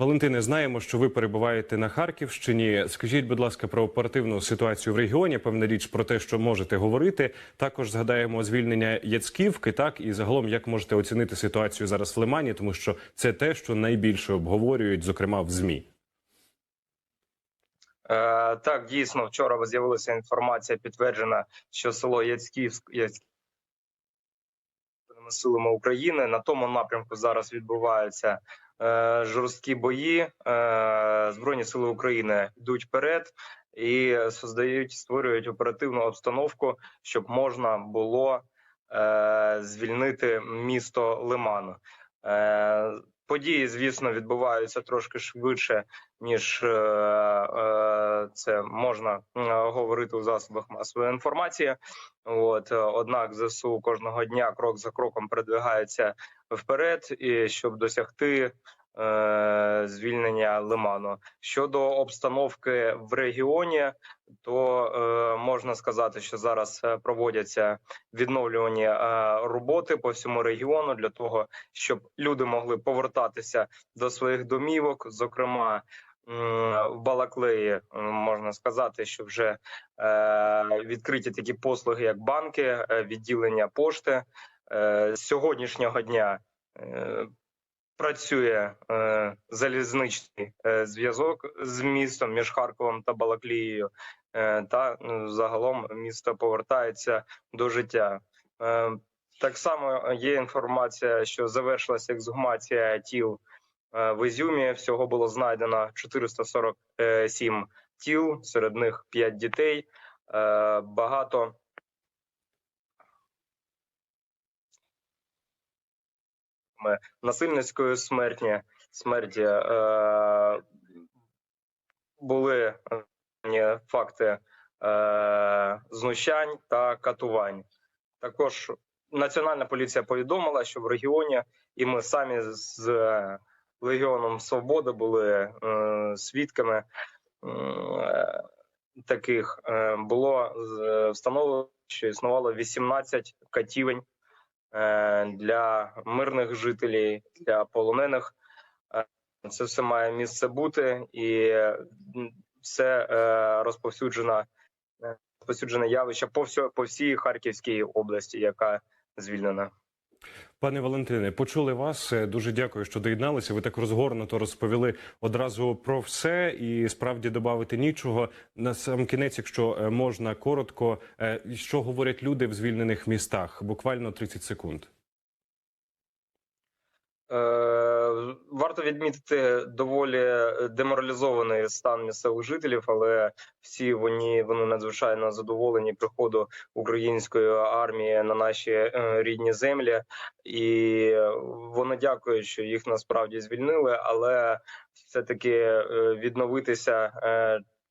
Валентине, знаємо, що ви перебуваєте на Харківщині. Скажіть, будь ласка, про оперативну ситуацію в регіоні. Певна річ про те, що можете говорити. Також згадаємо звільнення Яцьківки. Так і загалом, як можете оцінити ситуацію зараз в Лимані, тому що це те, що найбільше обговорюють, зокрема в змі. Е, так, дійсно, вчора з'явилася інформація, підтверджена, що село Яцьківськ Яцьківськими силами України на тому напрямку зараз відбуваються е, жорсткі бої. Е, Збройні сили України йдуть вперед і создають, створюють оперативну обстановку, щоб можна було е, звільнити місто Лиман. Е, Події, звісно, відбуваються трошки швидше, ніж е, е, це можна говорити у засобах масової інформації. От однак, зсу кожного дня крок за кроком передвигається вперед, і щоб досягти е, звільнення Лиману. Щодо обстановки в регіоні, то е, можна сказати, що зараз е, проводяться відновлювані е, роботи по всьому регіону для того, щоб люди могли повертатися до своїх домівок. Зокрема, в Балаклеї можна сказати, що вже е, відкриті такі послуги, як банки, е, відділення пошти. Е, з сьогоднішнього дня е, працює е, залізничний е, зв'язок з містом між Харковом та Балаклією. Е, та ну, загалом місто повертається до життя. Е, Так само є інформація, що завершилася ексгумація тіл е, в Ізюмі. Всього було знайдено 447 тіл, серед них 5 дітей. Е, Багато насильницької смерті смерті е, були е, факти е, знущань та катувань. Також Національна поліція повідомила, що в регіоні, і ми самі з е, Легіоном Свободи були е, свідками е, таких. Е, було з- встановлено, що існувало 18 катівень е, для мирних жителів, для полонених. Е, Це все має місце бути, і е, це е, розповсюджена е, розповсюджене явище по всьо, по всій Харківській області, яка звільнена. Пане Валентине, почули вас. Е, Дуже дякую, що доєдналися. Ви так розгорнуто розповіли одразу про все і справді додати нічого. На сам кінець, якщо е, можна коротко, е, що говорять люди в звільнених містах? Буквально 30 секунд. Е, Варто відмітити доволі деморалізований стан місцевих жителів, але всі вони вони надзвичайно задоволені приходу української армії на наші е, рідні землі, і вони дякують, що їх насправді звільнили, але все таки відновитися.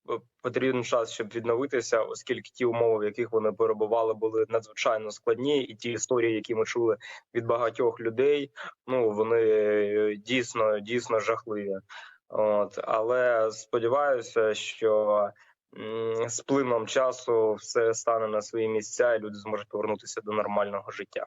Е, Потрібен час, щоб відновитися, оскільки ті умови, в яких вони перебували, були надзвичайно складні, і ті історії, які ми чули від багатьох людей, ну вони е, дійсно дійсно жахливі. От але сподіваюся, що з плином часу все стане на свої місця, і люди зможуть повернутися до нормального життя.